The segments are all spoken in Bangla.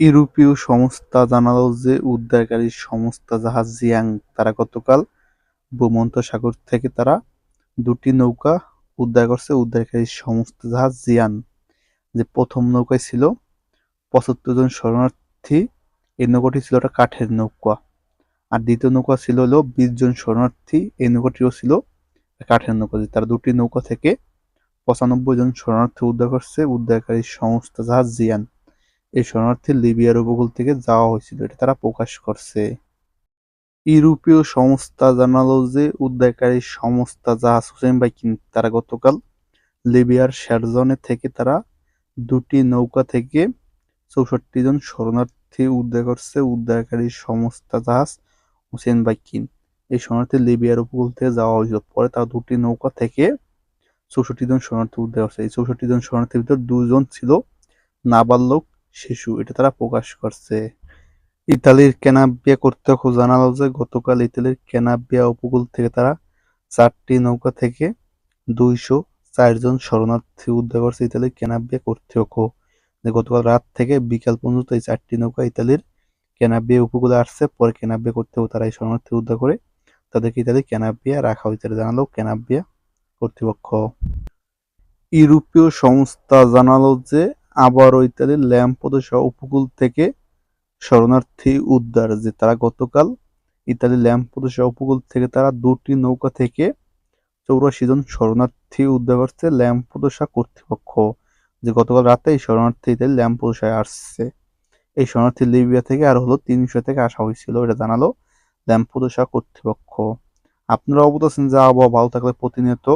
ইউরোপীয় সংস্থা জানালো যে উদ্ধারকারী সংস্থা জাহাজ জিয়াং, তারা গতকাল ভূমন্ত সাগর থেকে তারা দুটি নৌকা উদ্ধার করছে, উদ্ধারকারী সংস্থা জাহাজ জিয়ান যে প্রথম নৌকায় ছিল। পঁচাত্তর জন শরণার্থী, এই নৌকাটি ছিল একটা কাঠের নৌকা। আর দ্বিতীয় নৌকা ছিল হলো বিশ জন শরণার্থী, এই নৌকাটিও ছিল কাঠের নৌকা তারা দুটি নৌকা থেকে পঁচানব্বই জন শরণার্থী উদ্ধার করছে, উদ্ধারকারী সংস্থা জাহাজ জিয়ান এই শরণার্থী লিবিয়ার উপকূল থেকে যাওয়া হয়েছিল। এটা তারা প্রকাশ করছে। ইউরোপীয় সংস্থা জানালো যে, উদ্ধারকারী সংস্থা জাহাজ হুসেন বাইকিন তারা গতকাল লিবিয়ার শেরজনে থেকে তারা দুটি নৌকা থেকে চৌষট্টি জন শরণার্থী উদ্ধার করছে, উদ্ধারকারী সংস্থা জাহাজ হুসেন বাইকিন এই শরণার্থী লিবিয়ার উপকূল থেকে যাওয়া হয়েছিল। পরে তারা দুটি নৌকা থেকে চৌষট্টি জন শরণার্থী উদ্ধার করছে। এই চৌষট্টি জন শরণার্থীর ভিতর দুজন ছিল নাবালক। শিশু, এটা তারা প্রকাশ করছে। ইতালির ক্যানাবিয়া কর্তৃপক্ষ জানালো যে গতকাল ইতালির ক্যানাবিয়া উপকূল থেকে তারা চারটি নৌকা থেকে দুইশো চারজন শরণার্থী উদ্ধার করছে ইতালির ক্যানাবিয়া কর্তৃপক্ষ। গতকাল রাত থেকে বিকাল পর্যন্ত এই চারটি নৌকা ইতালির ক্যানাবিয়া উপকূলে আসছে, পরে ক্যানাবিয়া কর্তৃপক্ষ তারা এই শরণার্থী উদ্ধার করে তাদেরকে ইতালি ক্যানাবিয়া রাখা হয়েছে জানালো ক্যানাবিয়া কর্তৃপক্ষ। ইউরোপীয় সংস্থা জানালো যে আবারও ইতালির ল্যাম্পোদোসা উপকূল থেকে শরণার্থী উদ্ধার, যে তারা গতকাল ইত্যাদি ইতালির ল্যাম্পোদোসা উপকূল থেকে তারা দুটি নৌকা থেকে চৌরাশি জন শরণার্থী উদ্ধার করছে ল্যাম্পোদোসা কর্তৃপক্ষ, যে গতকাল রাতে এই শরণার্থী ইতালি ল্যাম্পোদোসায় আসছে। এই শরণার্থী লিবিয়া থেকে আর হলো তিনশো থেকে আসা হয়েছিল, এটা জানালো ল্যাম্পোদোসা কর্তৃপক্ষ। আপনারা অবগত আছেন যে আবহাওয়া ভালো থাকলে প্রতিনিয়ত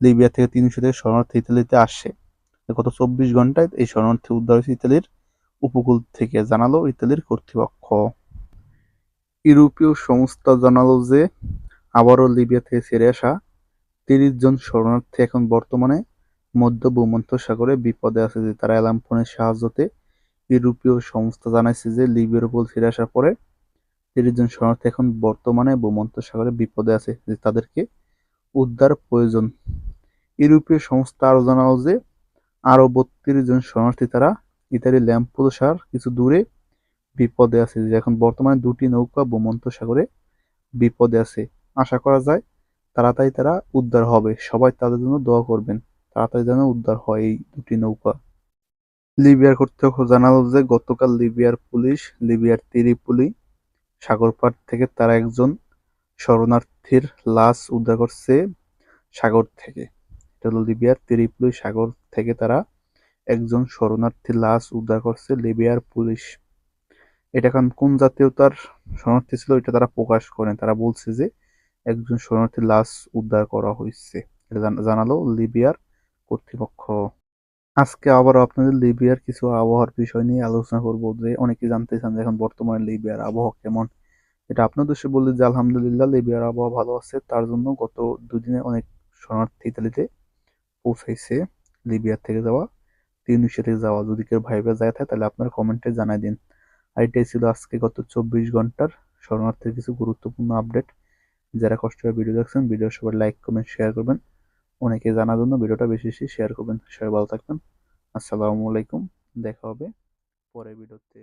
লিবিয়া থেকে তিনশো থেকে শরণার্থী ইতালিতে আসে। গত চব্বিশ ঘন্টায় এই শরণার্থী উদ্ধার হয়েছে ইতালির উপকূল থেকে, জানালো ইতালির কর্তৃপক্ষ। ইউরোপীয় সংস্থা জানালো যে, আবারও লিবিয়া থেকে ছেড়ে আসা তিরিশ জন শরণার্থী এখন বর্তমানে মধ্য ভূমধ্য সাগরে বিপদে আছে যে তারা অ্যালার্ম ফোনের সাহায্যতে ইউরোপীয় সংস্থা জানাইছে যে লিবিয়ার উপর ছেড়ে আসার পরে তিরিশ জন শরণার্থী এখন বর্তমানে ভূমধ্য সাগরে বিপদে আছে যে তাদেরকে উদ্ধার প্রয়োজন। ইউরোপীয় সংস্থা আরও জানালো যে আরও বত্রিশ জন শরণার্থী তারা ইতালি ল্যাম্পোসার কিছু দূরে বিপদে আছে। যে এখন বর্তমানে দুটি নৌকা বোমন্ত সাগরে বিপদে আছে। আশা করা যায় তাড়াতাড়ি তারা উদ্ধার হবে। সবাই তাদের জন্য দোয়া করবেন। তাড়াতাড়ি যেন উদ্ধার হয় এই দুটি নৌকা। লিবিয়ার কর্তৃপক্ষ জানালো যে গতকাল লিবিয়ার পুলিশ, লিবিয়ার তিরিপুলি সাগরপাড় থেকে তারা একজন শরণার্থীর লাশ উদ্ধার করছে সাগর থেকে। এটা লিবিয়ার তিরিপুলি সাগর থেকে তারা একজন শরণার্থীর লাশ উদ্ধার করছে লিবিয়ার পুলিশ। এটা এখন কোন জাতীয়তার শরণার্থী ছিল এটা তারা প্রকাশ করেন তারা বলছে যে একজন শরণার্থীর লাশ উদ্ধার করা হয়েছে। জানালো লিবিয়ার কর্তৃপক্ষ। আজকে আবার আপনাদের লিবিয়ার কিছু আবহাওয়ার বিষয় নিয়ে আলোচনা করব যে অনেকে জানতে চান যে এখন বর্তমানে লিবিয়ার আবহাওয়া কেমন। এটা আপনাদের সে বলি যে আলহামদুলিল্লাহ লিবিয়ার আবহাওয়া ভালো আছে। তার জন্য গত দুদিনে অনেক শরণার্থী ইতালিতে পৌঁছাইছে লিবিয়ার থেকে যাওয়া, তিউনিশিয়া থেকে যাওয়া। যদি কেউ ভাইবে যায় থাকে, তাহলে আপনার কমেন্টে জানাই দিন। আর এটাই ছিল আজকে গত চব্বিশ ঘণ্টার শরণার্থীর কিছু গুরুত্বপূর্ণ আপডেট। যারা কষ্ট করে ভিডিও দেখছেন ভিডিও সবাই লাইক কমেন্ট শেয়ার করবেন। অনেকে জানার জন্য ভিডিওটা বেশি বেশি শেয়ার করবেন। সবাই ভালো থাকবেন। আসসালামু আলাইকুম। দেখা হবে পরের ভিডিওতে।